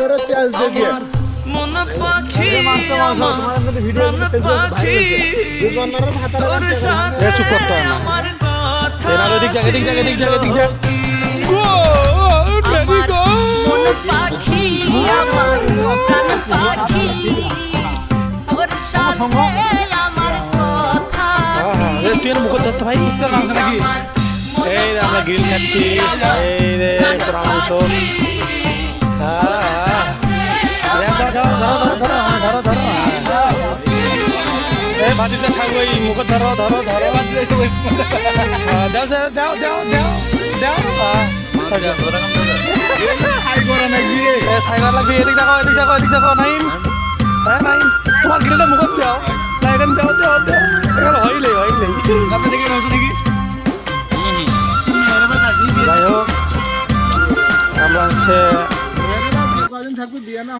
আপনারা তেজ দেখিয়ে মন পাখি আমার প্রাণ পাখি। তোর সাথে এ, চুপ করতে না। আমার কথা এনার মন পাখি আমার প্রাণ পাখি। তোর সাথে আমার কথা তুই এর মুখে ধরতে ভাই আমার এই রে আমরা গ্রিল খাচ্ছি। এই রে পোড়া মাংস ভাতিজা ছাগল এই মুখে ধরো ধরো ধরো দাও দাও দাও দাও দাও দাও সাইবার লাগবে এদিক দেখো এদিক দেখো এদিক দেখো নাইম হ্যাঁ নাইম তোমার গ্রিলটা মুখত দাও না এখানে দাও দাও দাও এখানে হইলেই হইলেই যাই হোক, আমরা হচ্ছে महाजन साहब को दिया ना